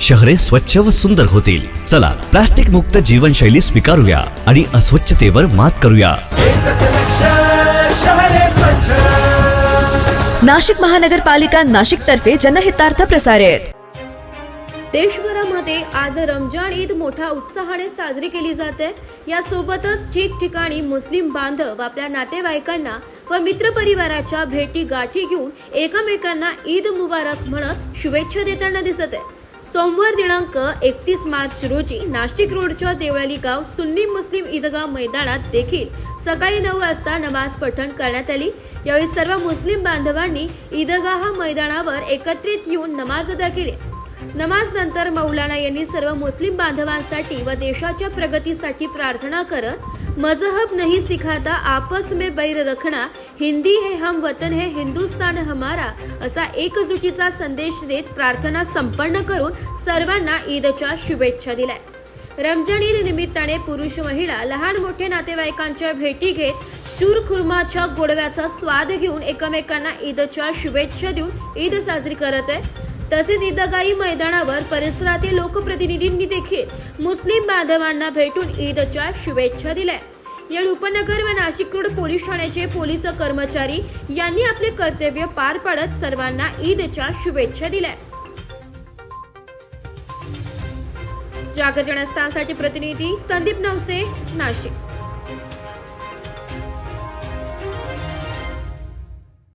शहरे स्वच्छ व सुंदर होतील. चला प्लास्टिक मुक्त जीवनशैली स्वीकारूया आणि अस्वच्छतेवर मात करूया. नाशिक महानगरपालिका नाशिक तर्फे जनहितार्थ प्रसारित. देशभरामध्ये आज रमजान ईद मोठ्या उत्साहाने साजरी केली जाते. यासोबतच ठिकठिकाणी मुस्लिम बांधव आपल्या नातेवाईकांना व मित्रपरिवाराच्या भेटी गाठी घेऊन एकमेकांना ईद मुबारक म्हणत शुभेच्छा देताना दिसत आहे सोमवार दिनांक एकतीस मार्च रोजी नाशिक रोडच्या देवळाली गाव सुन्नी मुस्लिम ईदगाह मैदानात देखील सकाळी नऊ वाजता नमाज पठण करण्यात आली. यावेळी सर्व मुस्लिम बांधवांनी ईदगाह मैदानावर एकत्रित येऊन नमाज अदा केली. नमाज नंतर मौलाना यांनी सर्व मुस्लिम बांधवांसाठी व देशाच्या प्रगतीसाठी प्रार्थना करत मजहब नहीं सिखाता आपस में बैर रखना हिंदी है हम वतन है हिंदुस्तान हमारा असा एकजुटीचा संदेश देत प्रार्थना संपन्न करून सर्वांना ईदच्या शुभेच्छा दिल्या. रमजान ईद निमित्ताने पुरुष महिला लहान मोठे नातेवाईकांच्या भेटी घेत शूर खुर्माच्या गोडव्याचा स्वाद घेऊन एकमेकांना ईदच्या शुभेच्छा देऊन ईद साजरी करत आहे तसेच ईदगाई मैदानावर परिसरातील लोकप्रतिनिधींनी देखील मुस्लिम बांधवांना भेटून ईदच्या शुभेच्छा दिल्या. यावेळी उपनगर व नाशिक रोड पोलीस ठाण्याचे पोलीस कर्मचारी यांनी आपले कर्तव्य पार पाडत सर्वांना ईदच्या शुभेच्छा दिल्या. जागर जनस्थानसाठी प्रतिनिधी संदीप नवसे नाशिक.